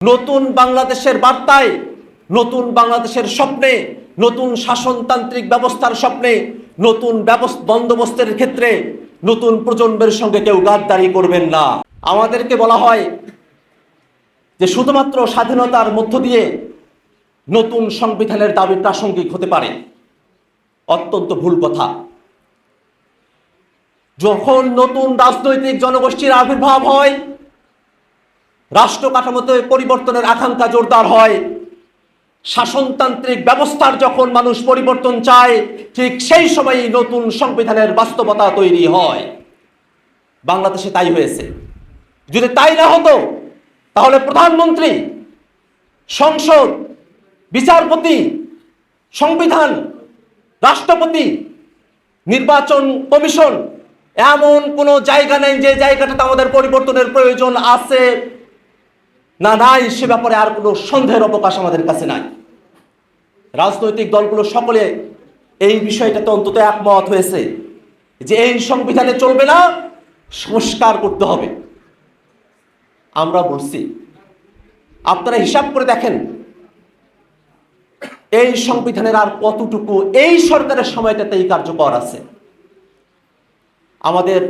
নতুন বাংলাদেশের বার্তায়, নতুন বাংলাদেশের স্বপ্নে, নতুন শাসনতান্ত্রিক ব্যবস্থার স্বপ্নে, নতুন বন্দোবস্তের ক্ষেত্রে নতুন প্রজন্মের সঙ্গে কেউ গাদ্দারি করবেন না। আমাদেরকে বলা হয় যে শুধুমাত্র স্বাধীনতার মধ্য দিয়ে নতুন সংবিধানের দাবি প্রাসঙ্গিক হতে পারে। অত্যন্ত ভুল কথা। যখন নতুন রাজনৈতিক জনগোষ্ঠীর আবির্ভাব হয় রাষ্ট্র কাঠামোতে পরিবর্তনের আকাঙ্ক্ষা জোরদার হয়। শাসনতান্ত্রিক ব্যবস্থার যখন মানুষ পরিবর্তন চায়, ঠিক সেই সময়ই নতুন সংবিধানের বাস্তবতা তৈরি হয়। বাংলাদেশে তাই হয়েছে। যদি তাই না হতো, তাহলে প্রধানমন্ত্রী, সংসদ, বিচারপতি, সংবিধান, রাষ্ট্রপতি, নির্বাচন কমিশন, এমন কোনো জায়গা নেই যে জায়গাটাতে আমাদের পরিবর্তনের প্রয়োজন আছে। না নাই সে ব্যাপারে আর কোনো সন্দেহের অবকাশ আমাদের কাছে নাই। রাজনৈতিক দলগুলো সকলে এই বিষয়টাতে অন্তত একমত হয়েছে যে এই সংবিধানে চলবে না, সংস্কার করতে হবে। আমরা বলছি, আপনারা হিসাব করে দেখেন, এই সংবিধানের আর কতটুকু, এই সরকারের সময়টাতেই কার্যকর আছে। আমাদের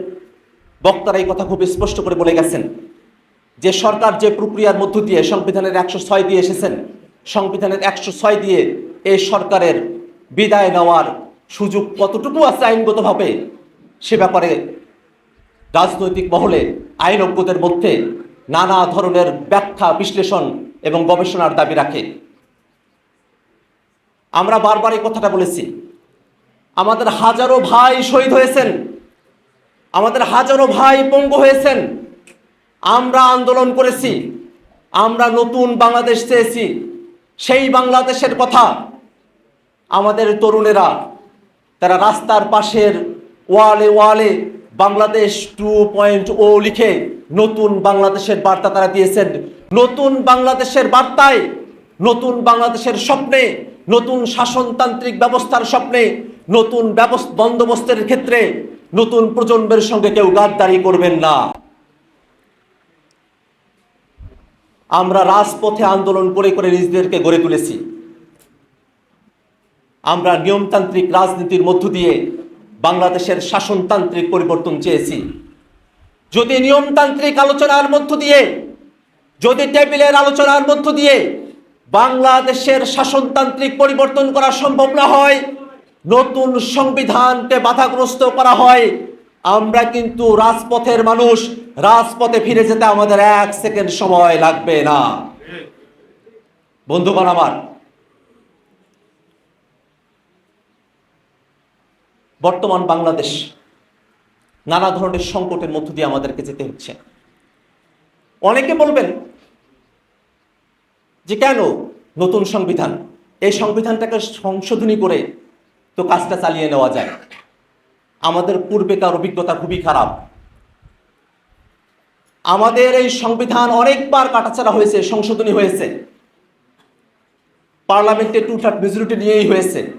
বক্তারা এই কথা খুব স্পষ্ট করে বলে গেছেন যে সরকার যে প্রক্রিয়ার মধ্য দিয়ে সংবিধানের একশো ছয় দিয়ে এসেছেন, সংবিধানের একশো ছয় দিয়ে এই সরকারের বিদায় নেওয়ার সুযোগ কতটুকু আছে আইনগতভাবে, সে ব্যাপারে রাজনৈতিক মহলে আইনজ্ঞদের মধ্যে নানা ধরনের ব্যাখ্যা, বিশ্লেষণ এবং গবেষণার দাবি রাখে। আমরা বারবার এই কথাটা বলেছি, আমাদের হাজারো ভাই শহীদ হয়েছেন, আমাদের হাজারো ভাই পঙ্গু হয়েছেন আমরা আন্দোলন করেছি, আমরা নতুন বাংলাদেশ চেয়েছি, সেই বাংলাদেশের কথা আমাদের তরুণেরা, তারা রাস্তার পাশের ওয়ালে ওয়ালে বাংলাদেশ টু পয়েন্ট ও লিখে নতুন বাংলাদেশের বার্তা তারা দিয়েছেন। নতুন বাংলাদেশের বার্তায়, নতুন বাংলাদেশের স্বপ্নে, নতুন শাসনতান্ত্রিক ব্যবস্থার স্বপ্নে, নতুন বন্দোবস্তের ক্ষেত্রে নতুন প্রজন্মের সঙ্গে কেউ গাদ্দারি করবেন না। আমরা রাজপথে আন্দোলন করে করে নিজেদেরকে গড়ে তুলেছি। আমরা নিয়মতান্ত্রিক রাজনীতির মধ্য দিয়ে বাংলাদেশের শাসনতান্ত্রিক পরিবর্তন চেয়েছি। যদি নিয়মতান্ত্রিক আলোচনার মধ্য দিয়ে, যদি টেবিলের আলোচনার মধ্য দিয়ে বাংলাদেশের শাসনতান্ত্রিক পরিবর্তন করা সম্ভব না হয়, নতুন সংবিধানকে বাধাগ্রস্ত করা হয় আমরা কিন্তু রাজপথের মানুষ, রাজপথে ফিরে যেতে আমাদের এক সেকেন্ড সময় লাগবে না। বন্ধুগণ আমার, বর্তমান বাংলাদেশ নানা ধরনের সংকটের মধ্য দিয়ে আমাদেরকে যেতে হচ্ছে। অনেকে বলবেন যে কেন নতুন সংবিধান? এই সংবিধানটাকে সংশোধনী করে তো কাজটা চালিয়ে নেওয়া যায়। আমাদের পূর্বেকার অভিজ্ঞতা খুবই খারাপ। আমাদের এই সংবিধান অনেকবার কাটাছাড়া হয়েছে, সংশোধনী হয়েছে। পার্লামেন্টে টু থার্ড মেজরিটি নিয়েই হয়েছে।